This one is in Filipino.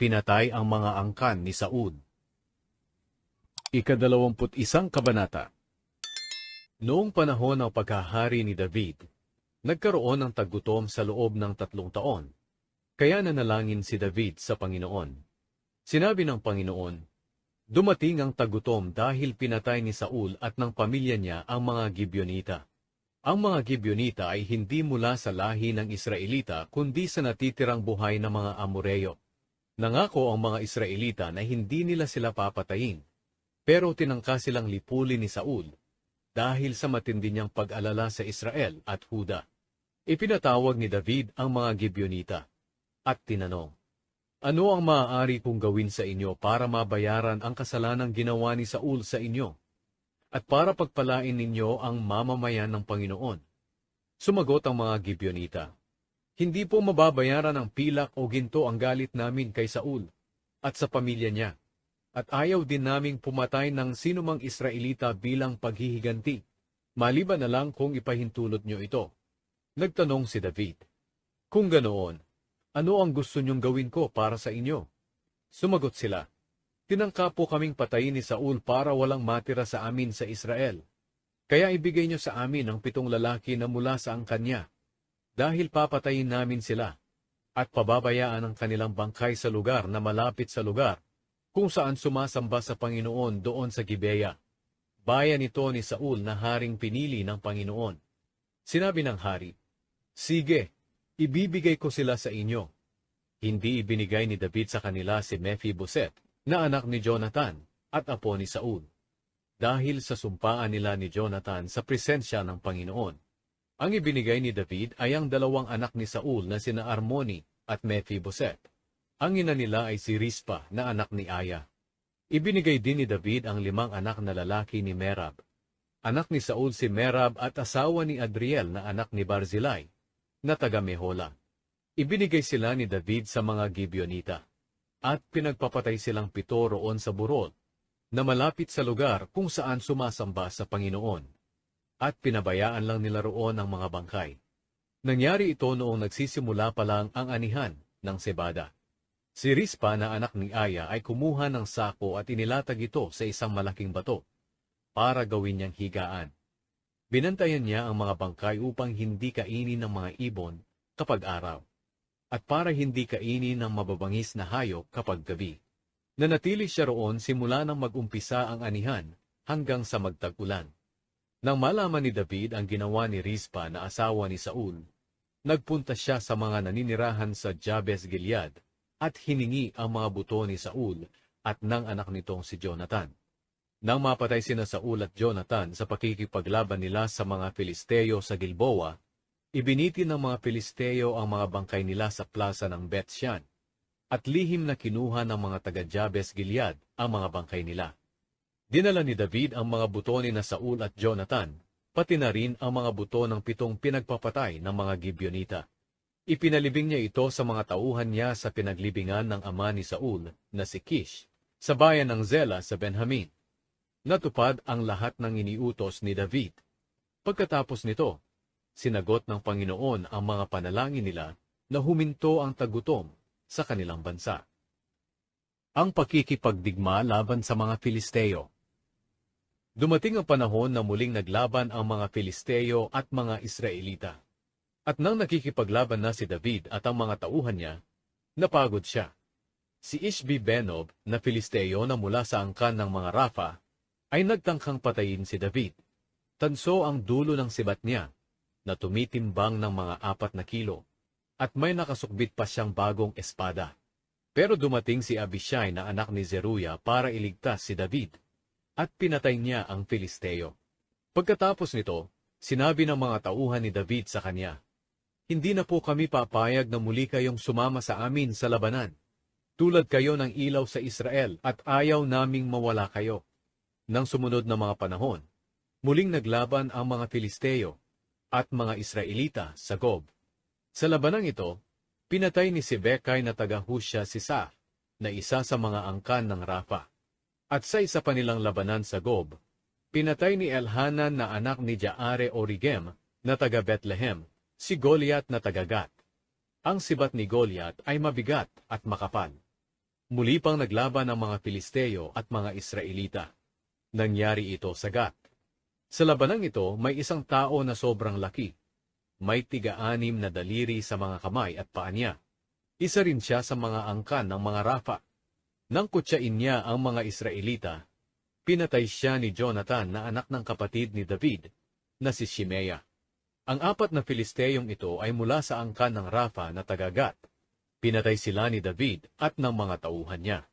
pinatay ang mga angkan ni Saud. Ikadalawamput isang kabanata Noong panahon ng pagkahari ni David, nagkaroon ng tagutom sa loob ng tatlong taon. Kaya nanalangin si David sa Panginoon. Sinabi ng Panginoon, Dumating ang tagutom dahil pinatay ni Saul at ng pamilya niya ang mga Gibeonita. Ang mga Gibeonita ay hindi mula sa lahi ng Israelita kundi sa natitirang buhay ng mga Amoreo. Nangako ang mga Israelita na hindi nila sila papatayin, pero tinangka silang lipulin ni Saul dahil sa matindi niyang pag-alala sa Israel at Huda. Ipinatawag ni David ang mga Gibeonita at tinanong, Ano ang maaari kong gawin sa inyo para mabayaran ang kasalanang ginawa ni Saul sa inyo? At para pagpalain ninyo ang mamamayan ng Panginoon? Sumagot ang mga Gibeonita, Hindi po mababayaran ng pilak o ginto ang galit namin kay Saul at sa pamilya niya. At ayaw din naming pumatay ng sinumang Israelita bilang paghihiganti, maliban na lang kung ipahintulot nyo ito. Nagtanong si David, Kung ganoon, ano ang gusto niyong gawin ko para sa inyo? Sumagot sila, Tinangka po kaming patayin ni Saul para walang matira sa amin sa Israel. Kaya ibigay niyo sa amin ang pitong lalaki na mula sa angkan niya, dahil papatayin namin sila, at pababayaan ang kanilang bangkay sa lugar na malapit sa lugar, kung saan sumasamba sa Panginoon doon sa Gibeya. Bayan ito ni Saul na haring pinili ng Panginoon. Sinabi ng hari, Sige, ibibigay ko sila sa inyo. Hindi ibinigay ni David sa kanila si Mephiboset, na anak ni Jonathan at apo ni Saul. Dahil sa sumpaan nila ni Jonathan sa presensya ng Panginoon. Ang ibinigay ni David ay ang dalawang anak ni Saul na sina Armoni at Mephiboset. Ang ina nila ay si Rispa na anak ni Aya. Ibinigay din ni David ang limang anak na lalaki ni Merab. Anak ni Saul si Merab at asawa ni Adriel na anak ni Barzilai, na taga Mehola. Ibinigay sila ni David sa mga Gibeonita, at pinagpapatay silang pito roon sa burol, na malapit sa lugar kung saan sumasamba sa Panginoon. At pinabayaan lang nila roon ang mga bangkay. Nangyari ito noong nagsisimula pa lang ang anihan ng Sebada. Si Rispa na anak ni Aya ay kumuha ng sako at inilatag ito sa isang malaking bato para gawin niyang higaan. Binantayan niya ang mga bangkay upang hindi kainin ng mga ibon kapag araw, at para hindi kainin ng mababangis na hayop kapag gabi. Nanatili siya roon simula nang mag-umpisa ang anihan hanggang sa magtag-ulan. Nang malaman ni David ang ginawa ni Rispa na asawa ni Saul, nagpunta siya sa mga naninirahan sa Jabes Gilead at hiningi ang mga buto ni Saul at ng anak nitong si Jonathan. Nang mapatay sina Saul at Jonathan sa pakikipaglaban nila sa mga Filisteo sa Gilboa, ibiniti ng mga Filisteo ang mga bangkay nila sa plaza ng Bethshan, at lihim na kinuha ng mga taga-Jabes Gilead ang mga bangkay nila. Dinala ni David ang mga buto ni na Saul at Jonathan, pati na rin ang mga buto ng pitong pinagpapatay ng mga Gibeonita. Ipinalibing niya ito sa mga tauhan niya sa pinaglibingan ng ama ni Saul na si Kish, sa bayan ng Zela sa Benjamin. Natupad ang lahat ng iniutos ni David. Pagkatapos nito, sinagot ng Panginoon ang mga panalangin nila na huminto ang tagutom sa kanilang bansa. Ang pakikipagdigma laban sa mga Filisteo Dumating ang panahon na muling naglaban ang mga Filisteo at mga Israelita. At nang nakikipaglaban na si David at ang mga tauhan niya, napagod siya. Si Ishbi Benob na Filisteo na mula sa angkan ng mga Rafa ay nagtangkang patayin si David. Tanso ang dulo ng sibat niya na tumitimbang ng mga apat na kilo at may nakasukbit pa siyang bagong espada. Pero dumating si Abishai na anak ni Zeruya para iligtas si David at pinatay niya ang Filisteo. Pagkatapos nito, sinabi ng mga tauhan ni David sa kanya, Hindi na po kami papayag na muli kayong sumama sa amin sa labanan. Tulad kayo ng ilaw sa Israel at ayaw naming mawala kayo. Nang sumunod na mga panahon, muling naglaban ang mga Filisteo at mga Israelita sa Gob. Sa labanang ito, pinatay ni Sibekay na taga-Husya si Sa, na isa sa mga angkan ng Rafa. At sa isa pa nilang labanan sa Gob, pinatay ni Elhanan na anak ni Jaare Origem na taga Bethlehem, si Goliath na taga Gat. Ang sibat ni Goliath ay mabigat at makapal. Muli pang naglaban ang mga Filisteo at mga Israelita. Nangyari ito sa Gat. Sa labanang ito, may isang tao na sobrang laki. May tiga-anim na daliri sa mga kamay at paa niya. Isa rin siya sa mga angkan ng mga Rafa. Nang kutsain niya ang mga Israelita, pinatay siya ni Jonathan na anak ng kapatid ni David, na si Shimea. Ang apat na Filisteyong ito ay mula sa angkan ng Rafa na tagagat. Pinatay sila ni David at ng mga tauhan niya.